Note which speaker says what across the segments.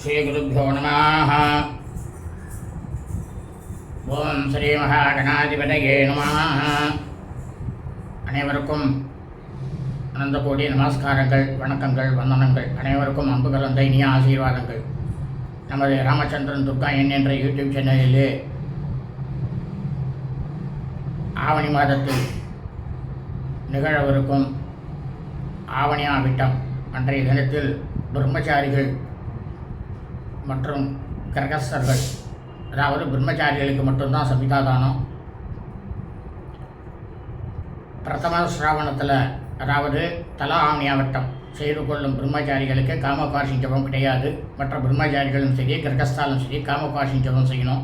Speaker 1: ஸ்ரீகுருப்போ நம ஓம் ஸ்ரீ மகாகணாதிபதையே நம. அனைவருக்கும் அனந்த கோடி நமஸ்காரங்கள் வணக்கங்கள் வந்தனங்கள். அனைவருக்கும் அன்பு கலந்த இனிய ஆசீர்வாதங்கள். நமது ராமச்சந்திரன் துர்கா என் என்ற யூடியூப் சேனலில் ஆவணி மாதத்தில் நிகழவிருக்கும் ஆவணியாவிட்டம் அன்றைய தினத்தில் பிரம்மச்சாரிகள் மற்றும் கிரகஸ்தர்கள் அதாவது பிரம்மச்சாரிகளுக்கு மட்டும்தான் சமிதாதானம் பிரதம சிராவணத்தில் அதாவது தலா ஆவணியாவட்டம் செய்து கொள்ளும் பிரம்மச்சாரிகளுக்கு காமபாஷி ஜபம் கிடையாது. மற்ற பிரம்மச்சாரிகளும் சரி கிரகஸ்தாலும் சரி காமபாஷி ஜபம் செய்யணும்.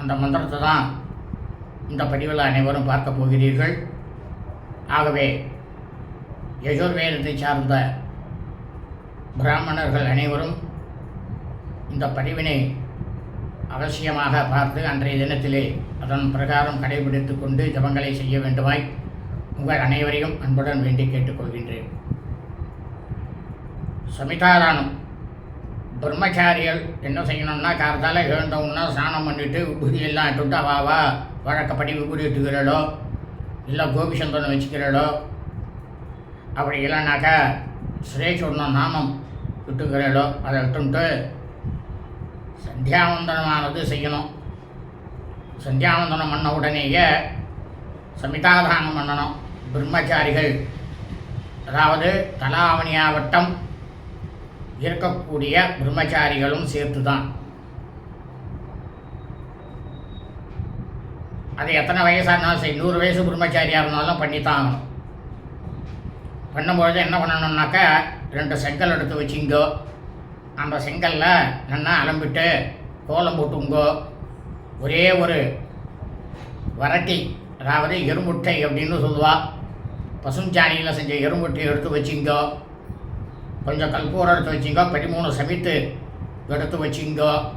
Speaker 1: அந்த மந்திரத்தை தான் இந்த பதிவில் அனைவரும் பார்க்க போகிறீர்கள். ஆகவே யஜுர்வேதத்தை சார்ந்த பிராமணர்கள் அனைவரும் இந்த பதிவினை அவசியமாக பார்த்து அன்றைய தினத்திலே அதன் பிரகாரம் கடைபிடித்து கொண்டு ஜபங்களை செய்ய வேண்டுமாய் உங்கள் அனைவரையும் அன்புடன் வேண்டி கேட்டுக்கொள்கின்றேன். சமிதாதானம் பிரம்மச்சாரிகள் என்ன செய்யணும்னா காலத்தால் எழுந்தவுன்னா ஸ்நானம் பண்ணிவிட்டு விபூதி எல்லாம் இட்டுட்டு அவாவா வழக்கப்படி விபூதி இட்டுக்கிறாளோ இல்லை கோபிசந்தனம் வச்சுக்கிறாளோ அப்படி இல்லைனாக்கா ஸ்ரீசுவர்ணம் நாமம் விட்டுக்கிறாளோ அதை விட்டுன்ட்டு சந்தியாவந்தனமானது செய்யணும். சந்தியாவந்தனம் பண்ண உடனேயே சமிதாதானம் பண்ணணும். பிரம்மச்சாரிகள் அதாவது தலாவணியாவட்டம் இருக்கக்கூடிய பிரம்மச்சாரிகளும் சேர்த்து தான் அது எத்தனை வயசாக இருந்தாலும் சரி நூறு வயசு பிரம்மச்சாரியாக இருந்தாலும் பண்ணித்தான் ஆகணும். பண்ணும்பொழுது என்ன பண்ணணும்னாக்கா ரெண்டு செங்கல் எடுத்து வச்சிங்கோ. அந்த செங்கல்ல நல்லா அலம்பிட்டு கோலம் போட்டுங்கோ. ஒரே ஒரு வரட்டி அதாவது எறும்புட்டை அப்படின்னு சொல்லுவா. பசுஞ்சாணியில் செஞ்ச எருமுட்டையை எடுத்து வச்சிங்கோ. கொஞ்சம் கல்பூரம் எடுத்து வச்சிங்கோ. பதிமூணு சமைத்து எடுத்து வச்சிங்கோ.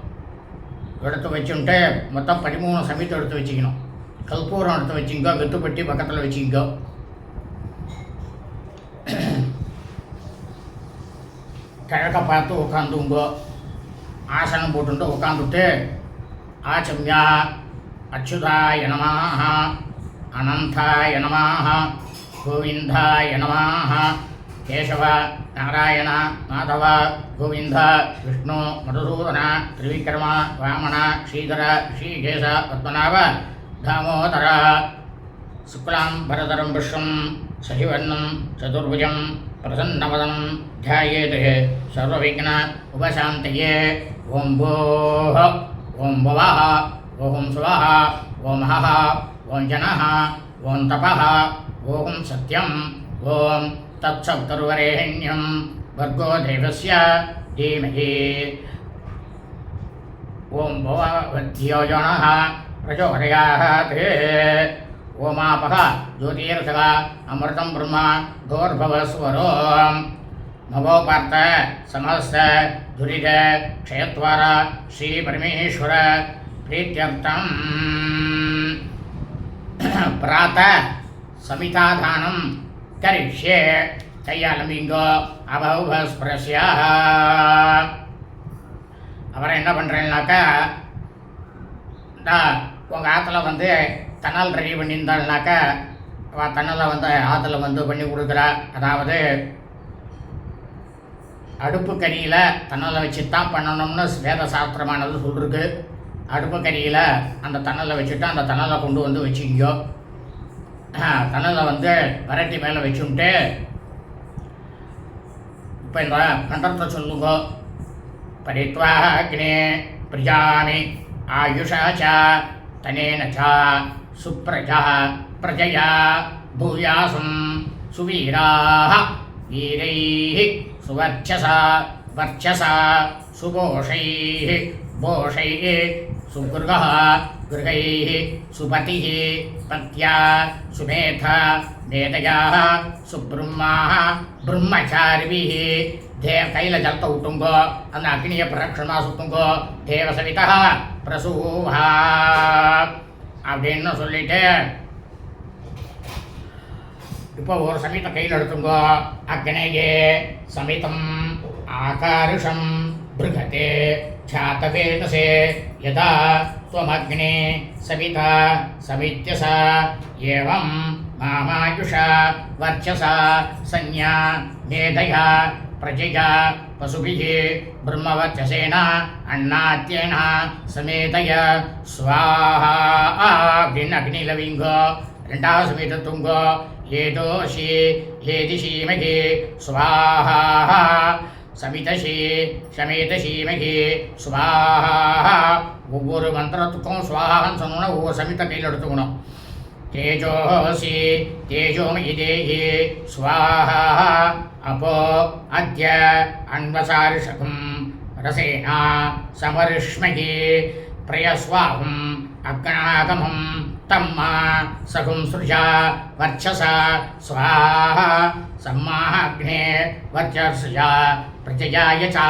Speaker 1: எடுத்து வச்சுன்ட்டு மொத்தம் பதிமூணு சமைத்து எடுத்து வச்சுக்கணும். கல்பூரம் எடுத்து வச்சிங்கோ. வெத்துப்பட்டி பக்கத்தில் வச்சிங்கோ. கிழக்க பார்த்து உட்காந்துங்கோ ஆசனம் போட்டுட்டு உட்காந்துட்டு ஆச்சமியா அச்சுதாய நமாக அனந்தாய நமாக கோவிந்தாய நமாக கேசவ நாராயண மாதவ கோவிந்த விஷ்ணு மதுசூதன திரிவிக்ரம வாமன ஸ்ரீதர ஸ்ரீகேச பத்மநாப தாமோதர சுக்லாம் பரதரம் விஷ்ணும் சசிவர்ணம் சதுர்புஜம் प्रसन्नवदनं ध्यायेत् सर्वविघ्न उपशान्तये। ॐ भोः ॐ भुवः ॐ स्वः ॐ हः ॐ जनः ॐ तपः ॐ सत्यम् ॐ तत्सप्तर्वरेण्यं भर्गो देवस्य धीमहि। ॐ भुवद्योजनः प्रचोदयात्। ஓமாபக ஜோதிர்சக அமிர்தம் பிரம்மா கோர்பவஸ்வரோ. நவோபார்த்த சமஸ்த துரித க்ஷயத்வார ஸ்ரீ பரமேஸ்வர பிரீத்தியர்த்தம். பிராத்த சமிதாதானம் கரிஷ்யே கையாலம்பிங்கோ அபௌபஸ்பிரஸ்யா அப்புறம் என்ன பண்ணுறேன்னாக்கா இந்த உங்கள் ஆற்றுல வந்து தணல் ரெடி பண்ணியிருந்தாள்னாக்கா தணலை வந்து ஆற்றுல வந்து பண்ணி கொடுக்குறா. அதாவது அடுப்பு கரியில் தணலை வச்சு தான் பண்ணணும்னு வேத சாஸ்திரமானது சொல்லிருக்கு. அடுப்பு கரியில் அந்த தணலை வச்சுட்டு அந்த தணலை கொண்டு வந்து வச்சுங்கோ தணலை வந்து வரட்டி மேலே வச்சுன்ட்டு இப்போ இந்த மன்றத்தை சொல்லுங்கோ. பரித்வாக்னே பிரியாமி ஆயுஷா ச தனேன சா. सुप्रजया प्रजया भूयासुं सुवीराः वीरैः सुवर्चसा, वर्चसा सुभोषैः भोषैः सुगृहः, गृहैः, सुपतिः, पत्या, सुमेधा मेधयाः सुब्रह्माः, ब्रह्मचारिभिः ದೇವ ಕೈಲ ಜಲ್ತ ಹುಟ್ಟುಂಗೋ अग्निय ಅಗ್ನಿಯ ಪ್ರರಕ್ಷಣಾ ಸುತ್ತುಂಗೋ ದೇವಸವಿತಃ प्रसूहा। அப்படின்னு சொல்லிட்டு இப்போ ஒரு சமயத்தை கையில் எடுத்துங்கோ அக்னேயே சமிதம் ஆகாருஷம் பிருகதே ख्यातवेदसे यदा त्वमग्ने सविता समित्यसा एवं मामायुषा वर्चसा संज्ञा मेधया प्रजया पशुभिः ब्रह्मवर्चसेन अण्णात्येन समेतय स्वाहा அப்படின்னு அக்னிலவிங்கோ ரெண்டாவது சமயத்துங்கோ ஏதோஷி ஏதிஷீமகி சுவாஹா சமிதசி சமேதசீமகி சுவாஹா ஒவ்வொரு மந்திரத்துக்கும் சுவாகான்னு சொன்னோன்னா ஒவ்வொரு சமித்த கையில் எடுத்துக்கணும் தேஜோசி தேஜோமயி தேகி சுவாஹா अपो अद्य अन्वसारिषकुं रसेना समरिष्महि प्रियस्वाहुम् अग्नागमं तं मा सखुं सृजा वर्चसा स्वाहा सम्माग्ने वर्चसृजा प्रजयाय च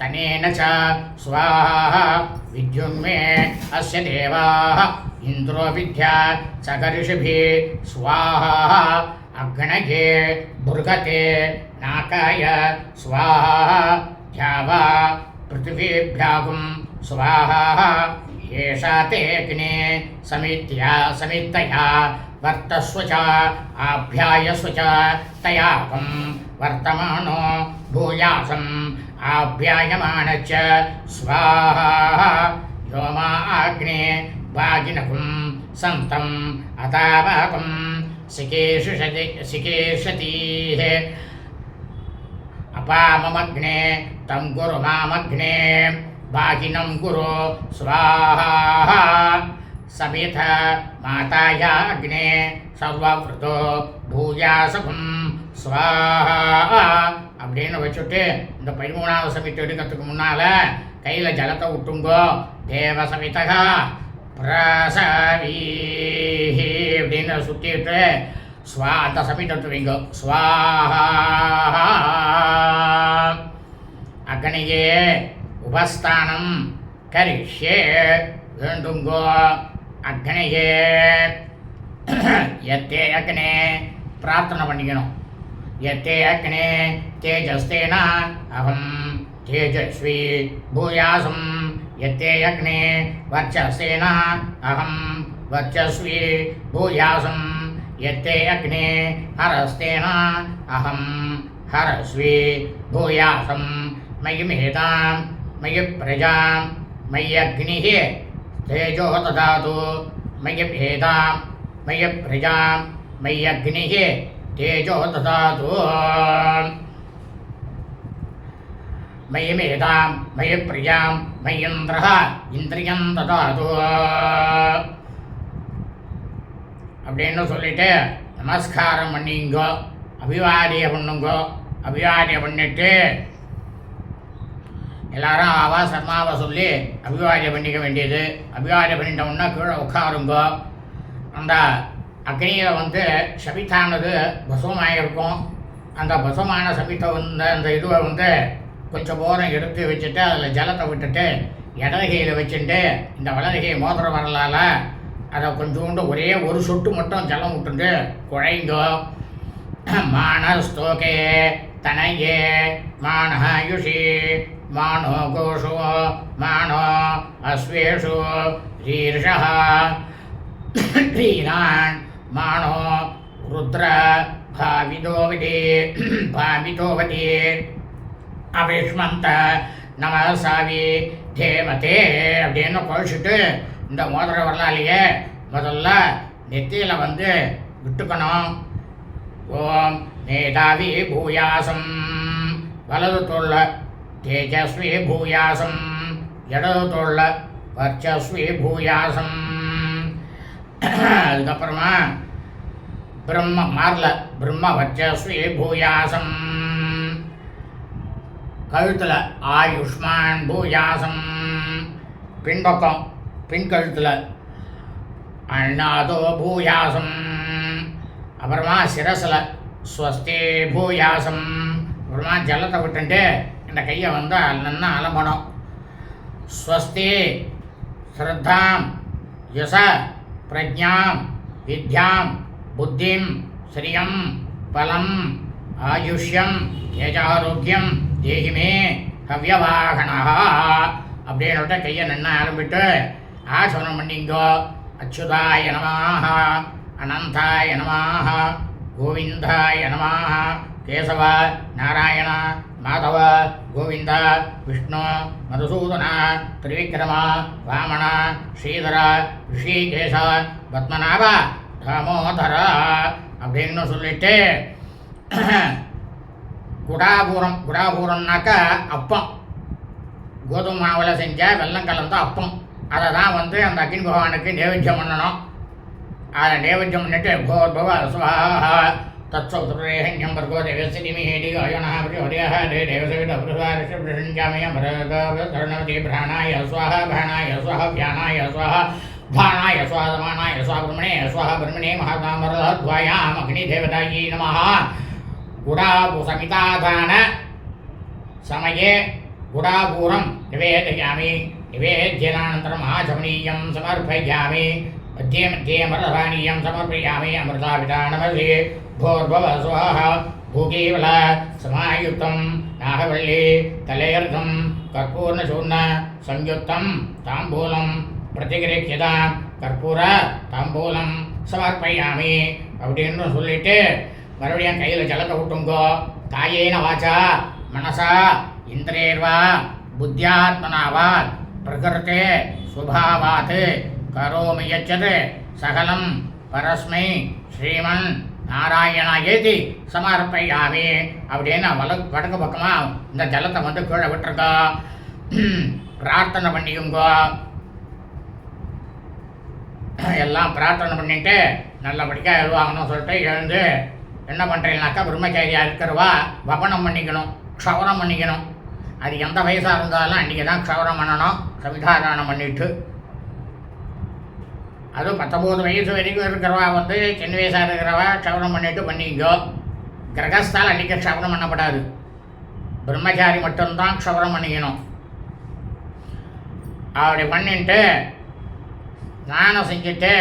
Speaker 1: तनेन च स्वाहा विद्युन्मे अस्य देवाः इन्द्रो विद्या च कर्षिभिः स्वाहा అగ్నయే భృగతే నాకాయ స్వాహా ధ్యావా పృథివీభ్యాగం స్వాహా ఏషా తేగ్నే సమిత్యా సమిత్తయా వర్తస్వ చ ఆభ్యాయస్వ చ తయాకం వర్తమానో భూయాసం ఆభ్యాయమానచ్చ స్వాహా వ్యోమా ఆగ్నే వాగినకం సంతం అతాపాకం सन्तम् अतावाकं सिकेषति सिकेषतीः अपाममग्ने तं कुरु मामग्ने वाहिनं कुरु स्वाहा समिथ माताया अग्ने सर्वव्रतो பூயாசகம் ஸ்வாஹா அப்படின்னு வச்சுட்டு இந்த பதிமூணாவது சமித்தை எடுக்கிறதுக்கு முன்னால கையில ஜலத்தை விட்டுங்கோ தேவ சமிதகா பிரசவீஹி அப்படின்னு சுற்றிட்டு ஸ்வா அந்த சமித்தை வைங்க ஸ்வாஹா அக்னியே உபஸ்தானம் கரிஷே வேண்டுங்கோ. அக்னியே எத்தே அக்னே பிரார்த்தனை பண்ணிக்கணும். எத்தே அக்னே தேஜஸ்தேனா அகம். तेजस्वी भूयासम यते अग्ने वर्चसेना अहम वर्चस्वी भूयासम यते अग्ने हरस्तेना अहम हरस्वी भूयासम मयि मेधां मयि प्रजा मयि अग्नि तेजो ददातु मयि भेदां मयि प्रजा मयि अग्नि तेजो ददातु மயிமேதாம் மயிப்பிரியாம் மயிந்திரா இந்திரியம் ததாது. அப்படின்னு சொல்லிட்டு நமஸ்காரம் பண்ணிங்கோ அபிவாரிய பண்ணுங்கோ அபிவாரிய பண்ணிட்டு எல்லாரும் ஆவா சர்மாவை சொல்லி அபிவாரியம் பண்ணிக்க வேண்டியது. அபிவாரியம் பண்ணிட்டோம்னா கீழே உட்காருங்கோ. அந்த அக்னியில் வந்து சபித்தானது பசுமாயிருக்கும் அந்த பசுமான சபித்தை வந்து அந்த இதுவை வந்து கொஞ்சம் போரம் எடுத்து வச்சுட்டு அதில் ஜலத்தை விட்டுட்டு இடதுகையில் வச்சுட்டு இந்த வலதுகையை மோதிர வரலால் அதை கொஞ்சோண்டு ஒரே ஒரு சொட்டு மட்டும் ஜலம் விட்டுண்டு குழைங்கோ மானஸ்தோகே தனையே மானஹாயுஷி மானோ கோஷோ மானோ அஸ்வேஷு ஷீர்ஷா ீரான் மானோ ருத்ர பாவிதோவதே பாவிதோவதே. அபிஷ்மந்த நமசாவி தேமதே அப்படின்னு குழைச்சிட்டு இந்த மோதிர வரலாலையே முதல்ல நெத்தியில் வந்து விட்டுக்கணும். ஓம் மேதாவி பூயாசம். வலது தொல்ல தேஜஸ்வி பூயாசம். இடது தொல்ல வர்ச்சஸ்வி பூயாசம். அதுக்கப்புறமா பிரம்ம மாறல பிரம்ம வர்ச்சஸ்வி பூயாசம். கழுத்தில் ஆயுஷ்மான் பூயாசம் பின்பக்கம் பின் கழுத்தில் அண்ணாதோ பூயாசம் அப்புறமா சிரசில் ஸ்வஸ்தி பூயாசம் அப்புறமா ஜலத்தை விட்டுட்டு இந்த கையை வந்து நல்லா அலம்பணும். ஸ்வஸ்தி ஸ்ரத்தாம் யச பிரஜாம் வித்யாம் புத்திம் ஸ்ரீயம் பலம் ஆயுஷ்யம் ஏஜாரோக்கியம் தேகிமே ஹவ்யவாகனா அப்படின்னு கையை நின்று ஆரம்பிட்டு ஆசனம் பண்ணிங்கோ. அச்சுதாய நமாக அனந்தாய நமாக கோவிந்தாய நமாக கேசவ நாராயண மாதவ கோவிந்த விஷ்ணு மதுசூதன திரிவிக்ரம வாமன ஸ்ரீதர ரிஷிகேஷ பத்மநாப தாமோதர அப்படின்னு சொல்லிட்டு குடாபூரம் குடாபூரம்னாக்கா அப்பம். கோதுமை மாவில் செஞ்ச வெள்ளம் கலந்த அப்பம். அதை தான் வந்து அந்த அக்னி பகவானுக்கு நைவேத்தியம் பண்ணணும். அதை நைவேத்தியம் பண்ணிட்டு போ பவ சுவாஹா தத்சௌத்ரேஹன்யம் வர்கோ தேவஸ்ய நிமிஹேடி அயோனः தே தேவசவித பிரசாரிஷப்ரசஞ்சாமய பரதர்ணவதி பிராணாய ஸ்வாஹா பிராணாய ஸ்வாஹா பியானாய ஸ்வாஹா பானாய ஸ்வாஹா சமானாய பிரம்மணே ஸ்வாஹா பிரம்மணே மகாதாமரத்வாயாம் நமஹா. நமः गुडाभूसमिताधान समये गुडाभूरं निवेदयामि निवेद्यनानन्तरम् आचमनीयं समर्पयामि मध्ये मध्ये अमृतपानीयं समर्पयामि अमृताभिधानमसि भोर्भव स्वाहा भूकेवल समायुक्तं नागवल्ली तलेर्घं कर्पूर्णचूर्ण संयुक्तं ताम्बूलं प्रतिगृह्यतां கற்பூர தாம்பூலம் சமர்ப்பயாமி அப்படின்னு சொல்லிட்டு மறுபடியும் கையில் ஜலத்தை விட்டுங்கோ காயேன வாச்சா. மனசா. இந்திரேர்வா. புத்தியாத்மனாவாத் பிரகிருத்தே. சுபாவாத் கரோமி யச்சது. சகலம். பரஸ்மை. ஸ்ரீமன். நாராயணா ஏதி. சமர்ப்பயாமி. அப்படின்னு வல வடக்கு பக்கமாக இந்த ஜலத்தை வந்து கீழே விட்டுருக்கா பிரார்த்தனை பண்ணிக்குங்கோ. எல்லாம் பிரார்த்தனை பண்ணிட்டு நல்லபடியாக எழுவாங்கன்னு சொல்லிட்டு எழுந்து என்ன பண்ணுறீங்கனாக்கா பிரம்மச்சாரியா இருக்கிறவா வபனம் பண்ணிக்கணும் க்ஷவரம் பண்ணிக்கணும். அது எந்த வயசாக இருந்தாலும் அன்றைக்கி தான் க்ஷவரம் பண்ணணும் சவிதாதானம் பண்ணிட்டு. அதுவும் பத்தொம்போது வயசு வரைக்கும் இருக்கிறவா வந்து சின்ன வயசாக இருக்கிறவா க்ஷவரம் பண்ணிட்டு பண்ணிக்கோ. கிரகஸ்தால் அன்றைக்கி க்ஷவரம் பண்ணப்படாது. பிரம்மச்சாரி மட்டும்தான் க்ஷவரம் பண்ணிக்கணும். அப்படி பண்ணிட்டு ஸ்நானம் செஞ்சுட்டு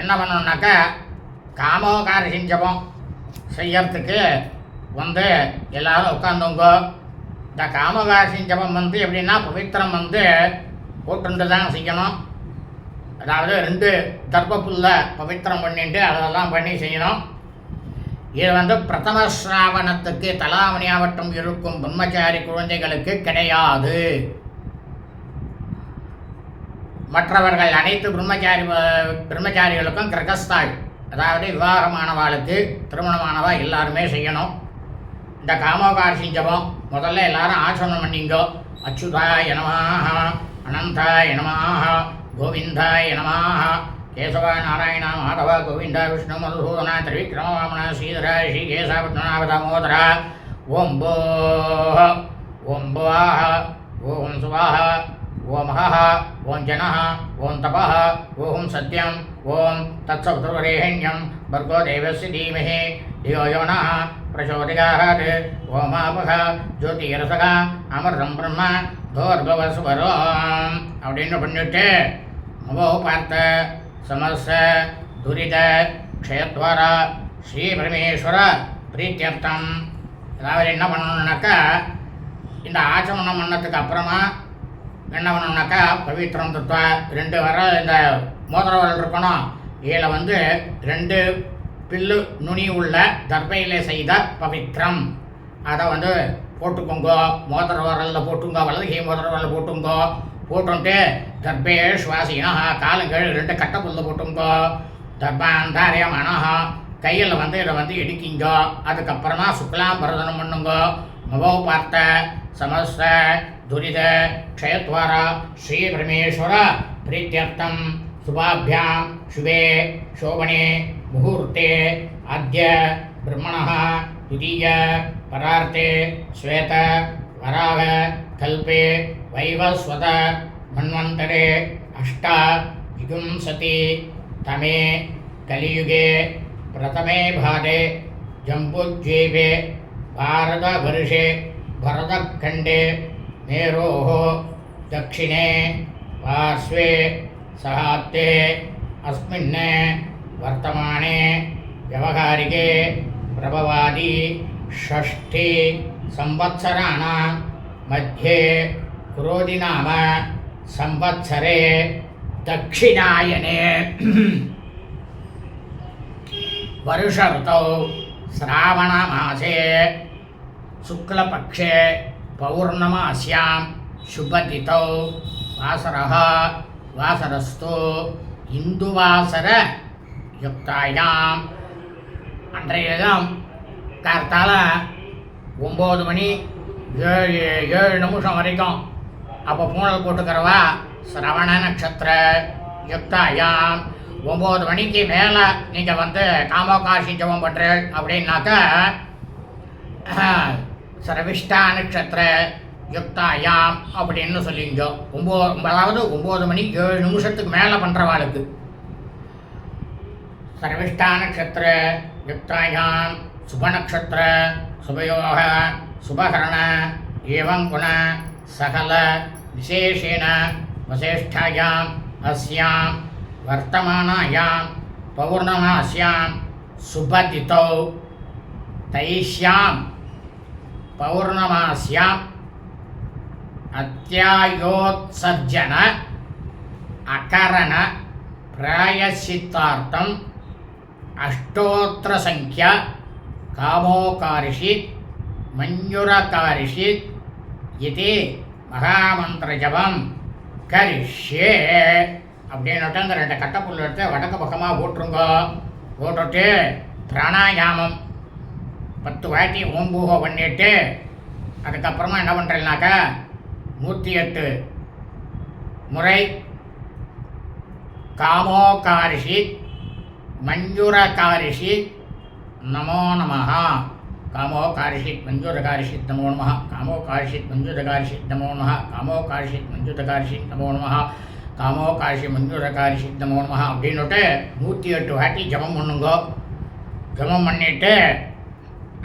Speaker 1: என்ன பண்ணணுன்னாக்கா காமோகார சிஞ்சபம் செய்யறதுக்கு வந்து எல்லாரும் உட்காந்துங்க இந்த காமகார சிஞ்சபம் வந்து எப்படின்னா பவித்திரம் வந்து போட்டுருந்து தான் செய்யணும். அதாவது ரெண்டு தர்ப்பப்புல்ல பவித்திரம் பண்ணிட்டு அதெல்லாம் பண்ணி செய்யணும். இது வந்து பிரதம சிராவணத்துக்கு தலாமணியாவட்டம் இருக்கும் பிரம்மச்சாரி குழந்தைகளுக்கு கிடையாது. மற்றவர்கள் அனைத்து பிரம்மச்சாரி பிரம்மச்சாரிகளுக்கும் கிரகஸ்தாள் அதாவது விவாகமானவாளுக்கு திருமணமானவா எல்லாருமே செய்யணும். இந்த காமோகார்ஷி ஜபம் முதல்ல எல்லாரும் ஆச்சரணம் பண்ணிங்கோ. அச்சுதாய நமாக அனந்தாய நமாக கோவிந்தாய நமாக கேசவ நாராயணா மாதவா கோவிந்தா விஷ்ணு மதுசூதனா திரிவிக்ரமவாமனா ஸ்ரீதரா ஸ்ரீ கேசா பத்மநாப தாமோதர ஓம் போ ஓம் புவாஹ ஓம் ஓம் அஹ ஓம் ஜன ஓம் தப ஓம் சத்யம் ஓம் தத்சப்துர்வரேண்யம் பர்கோ தேவஸ்ய தீமஹி யோ யோன பிரச்சோதிகாத் ஓமாபக ஜோதியரசகா அமிர்தம் பிரம்ம தோர்பவ சுவரோம். அப்படின்னு பண்ணிட்டு மவோ பார்த்த சமச துரித க்ஷயத்வாரா ஸ்ரீ பரமேஸ்வர பிரீத்தியர்த்தம். அதாவது என்ன பண்ணணுன்னாக்கா இந்த ஆச்சமனம் பண்ணதுக்கு அப்புறமா என்ன பண்ணணும்னாக்கா பவித்திரம் தத்துவ. ரெண்டு வர இந்த மோதிர வரல் இருக்கணும். இதில் வந்து ரெண்டு பில்லு நுனி உள்ள தர்பையிலே செய்த பவித்திரம் அதை வந்து போட்டுக்கோங்கோ. மோதிர வரலில் போட்டுங்க. வலது கை மோதிர வரலில் போட்டுங்கோ. போட்டுன்ட்டு தர்பே சுவாசினா காலங்கள் ரெண்டு கட்டை புல்ல போட்டுங்கோ தர்பாந்தாரியமானா கையில் வந்து இதை வந்து இடிக்கிங்கோ அதுக்கப்புறமா சுக்லாம் பரதனம் பண்ணுங்க. மகோ பார்த்த சமஸ்த दुरीद क्षयत्वर श्रीभ्रमेश्वर प्रीत्यर्थ शुभाभ्या शुभे शोभणे मुहूर्ते अद्य ब्रह्मण द्वितीय परार्ते श्वेत वराग कल वैवस्वत मन्वंतरे अष्ट विगुंसति तमे कलियुगे प्रथम भादे जम्बुद्वीपे भारतवर्षे भरतखंडे मेरोः दक्षिणे पार्श्वे सहाब्दे अस्मिन् वर्तमाने व्यवहारिके प्रभवादि षष्ठी संवत्सराणां मध्ये क्रोधिनाम संवत्सरे दक्षिणायने वर्षऋतौ श्रावणमासे शुक्लपक्षे பௌர்ணமாஸ்யாம் சுபதிதௌ வாசரா வாசரஸ்தோ இந்துவாசர யுக்தாயாம் அன்றைய தினம் கார்த்தால ஒம்பது மணி ஏழு ஏழு நிமிஷம் வரைக்கும். அப்போ பூனல் போட்டுக்கிறவா சிரவண நட்சத்திர யுக்தாயாம். ஒம்பது மணிக்கு மேலே நீங்கள் வந்து காமோகாசி ஜபம் பண்ணுறேள் அப்படின்னாக்க சரவிஷ்டா நட்சத்திர யுக்தாயாம் அப்படின்னு சொல்லிங்க. ஒம்போ அதாவது ஒம்பது மணி ஏழு நிமிஷத்துக்கு மேலே பண்ணுறவாளுக்கு சர்விஷ்டா நட்சத்திர யுக்தாயாம் சுபநக்ஷத்திர சுபயோக சுபகரண ஏவம் குண சகல விசேஷேன வசேஷ்டாயாம் அஸ்யாம் வர்த்தமானாயாம் பௌர்ணமாஸ்யாம் சுபதித்தௌ தைஷ்யாம். பௌர்ணமாசியாம் அத்தியாயோத்சர்ஜன அகரண பிராயசித்தார்த்தம் அஷ்டோத்திர அஷ்டோத்திரசங்கியா காமோகாரிஷி மஞ்சுரகாரிஷி இது மகாமந்திர ஜபம் கரிஷே அப்படின்னுட்டு அந்த ரெண்டு கட்டப்புள்ள எடுத்து வடக்கு பக்கமாக போட்டுருங்க போட்டுட்டு பிராணாயாமம். பத்து வாட்டி ஓம்பூகோ பண்ணிட்டு அதுக்கப்புறமா என்ன பண்ணுறேன்னாக்கா நூற்றி எட்டு முறை காமோகாரிஷி மஞ்சுரகாரிஷி நமோ நமः காமோகாரிஷித் மஞ்சுரகாரிஷித் நமோ காமோ காமோகாரிஷித் மஞ்சுரகாரிஷித் நமோ நமः காமோகாரிஷித் மஞ்சுரகாரிஷித் நமோ நமः காமோகாரிஷி மஞ்சுரகாரிஷித் நமோ நமः அப்படின்னுட்டு நூற்றி எட்டு வாட்டி ஜபம் பண்ணுங்கோ. ஜபம் பண்ணிவிட்டு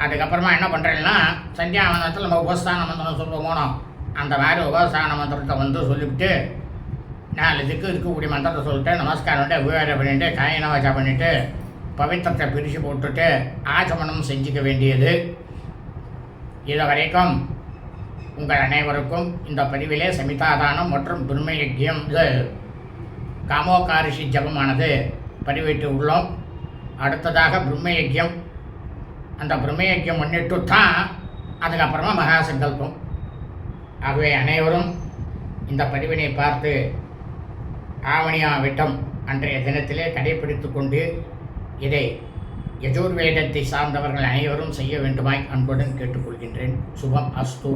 Speaker 1: அதுக்கப்புறமா என்ன பண்ணுறேன்னா சந்தியாவந்தத்தில் நம்ம உபஸ்தான மந்திரம் சொல்லுவோம் அந்த மாதிரி உபஸ்தான மந்திரத்தை வந்து சொல்லிவிட்டு நாலு திக்கு இருக்கக்கூடிய மந்திரத்தை சொல்லிட்டு நமஸ்காரம் உபயோகம் பண்ணிட்டு காயின வாச்சா பண்ணிவிட்டு பவித்திரத்தை பிரித்து போட்டுட்டு ஆச்சமனம் செஞ்சுக்க வேண்டியது. இது வரைக்கும் உங்கள் அனைவருக்கும் இந்த பதிவிலே சமிதாதானம் மற்றும் பிரம்ம யஜ்யம் இது காமோகாரிஷி ஜபமானது பதிவிட்டு உள்ளோம். அடுத்ததாக பிரம்ம யஜ்யம் அந்த பிரம்மயக்கியம் முன்னிட்டு பண்ணிட்டு தான் அதுக்கப்புறமா மகா சங்கல்பம் ஆகவே அனைவரும் இந்த பதிவினை பார்த்து ஆவணியா விட்டம் அன்றைய தினத்திலே கடைபிடித்து கொண்டு இதை யஜுர்வேதத்தை சார்ந்தவர்கள் அனைவரும் செய்ய வேண்டுமாய் அன்புடன் கேட்டுக்கொள்கின்றேன். சுபம் அஸ்து.